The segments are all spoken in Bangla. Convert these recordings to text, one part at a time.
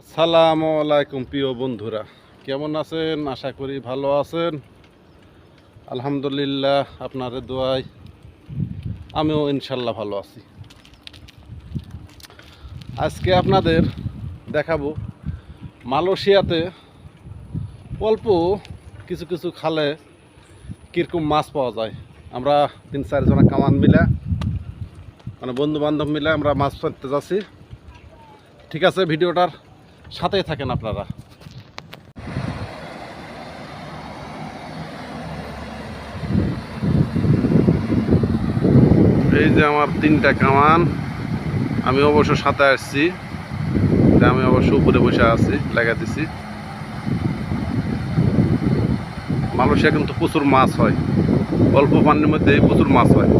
আসসালামু আলাইকুম প্রিয় বন্ধুরা, কেমন আছেন? আশা করি ভালো আছেন। আলহামদুলিল্লাহ আপনার দোয়ায় আমিও ইনশাল্লাহ ভালো আছি। আজকে আপনাদের দেখাবো, মালয়েশিয়াতে অল্প কিছু কিছু খালে কীরকম মাছ পাওয়া যায়। আমরা তিন চারজনা কামান মিলে মানে বন্ধু বান্ধব মিলে আমরা মাছ ধরতে যাচ্ছি। ঠিক আছে, ভিডিওটার সাথেই থাকেন আপনারা। এই যে আমার তিনটা কামান, আমি অবশ্য সাথে আসছি। আমি অবশ্য উপরে বসে আছি লাগা দিছি। মালয়েশিয়া কিন্তু প্রচুর মাছ হয়। অল্প পানির মধ্যে প্রচুর মাছ হয়।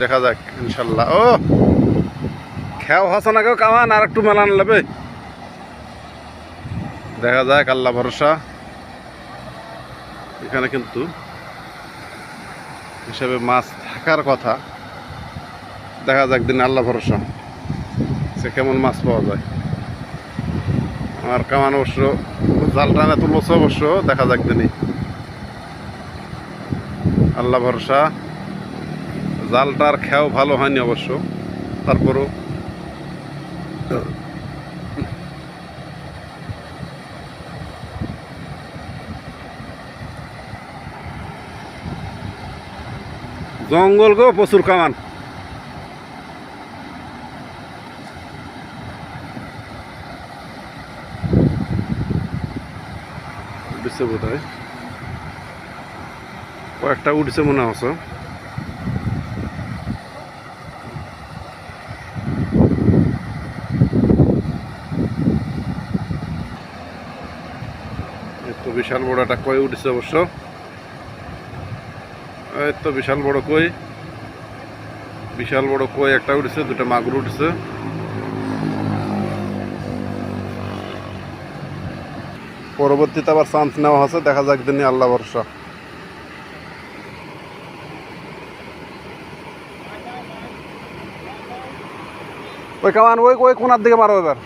দেখা যাক, ইনশাল্লাহ। ও খেয়াও কেউ কামান আর একটু মেলান নেবে। দেখা যাক, আল্লাহ ভরসা। এখানে কিন্তু হিসাবে মাছ থাকার কথা। দেখা যাক, দিন আল্লাহ ভরসা। সে কেমন মাছ পাওয়া যায়। আমার কামান অবশ্য জাল টানে তুলছে অবশ্য, দেখা যাক দিনই। আল্লাহ ভরসা। জালটার খেয়াও ভালো হয়নি অবশ্য। তারপরও জঙ্গল গো প্রচুর কামান। উঠেছে বোধ হয় কয়েকটা উঠেছে মনে হচ্ছে এই তো বিশাল বড় একটা কই উঠেছে অবশ্য। এই তো বিশাল বড় কই। বিশাল বড় কই একটা উঠেছে, দুটো মাগুর উঠেছে। পরবর্তীতে আবার চান্স নেওয়া হচ্ছে দেখা যাক দিনই আল্লাহ ভরসা। ওই কামান, ওই ওই কোনার দিকে মারো এবার।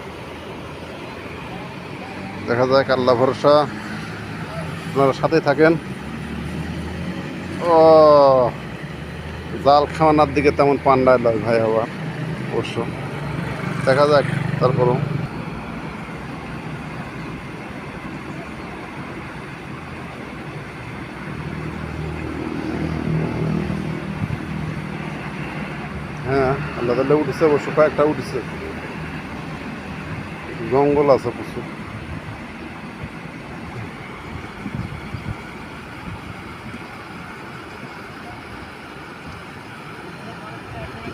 দেখা যাক আল্লাহ ভরসা। আপনারা সাথে থাকেন। ও জাল খাওয়ানোর দিকে তেমন পান্ডায় লয় ভাই আবার, অবশ্য। দেখা যাক তারপরও। হ্যাঁ আল্লাহ তাল্লাহ উঠেছে অবশ্য, কয়েকটা উঠেছে। জঙ্গল আছে প্রচুর।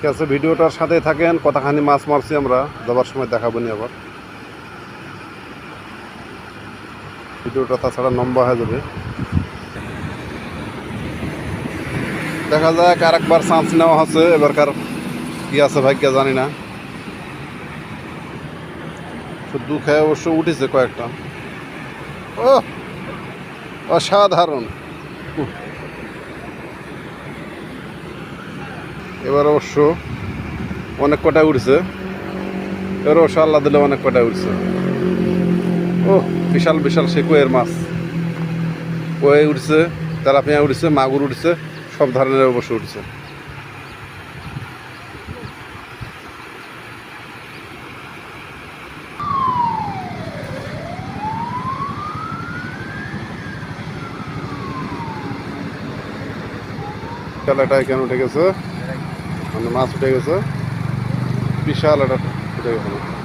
ঠিক আছে, ভিডিওটার সাথে থাকেন কতখানি মাছ মারছি আমরা, যাবার সময় দেখাবো নি আবার। ভিডিওটা তাছাড়া লম্বা হয়ে যাবে। দেখা যাক আর একবার চান্স নেওয়া হচ্ছে, এবারকার কি আছে ভাগ্য জানি না। শুধু খেয়ে অবশ্য উঠেছে কয়েকটা। অসাধারণ। এবার অবশ্য অনেক কটা উঠছে। এবার অবশ্য আল্লাহ দিলে অনেক কটা উঠছে। ও, বিশাল বিশাল সে কয়ের মাছ। কয়ে উঠছে, তেলাপিয়া উঠছে, মাগুর উঠছে, সব ধরনের অবশ্য উঠছে। খেলাটায় কেন উঠে গেছে। মাছ উঠে গেছে। বিশাল একটা উঠে গেছে।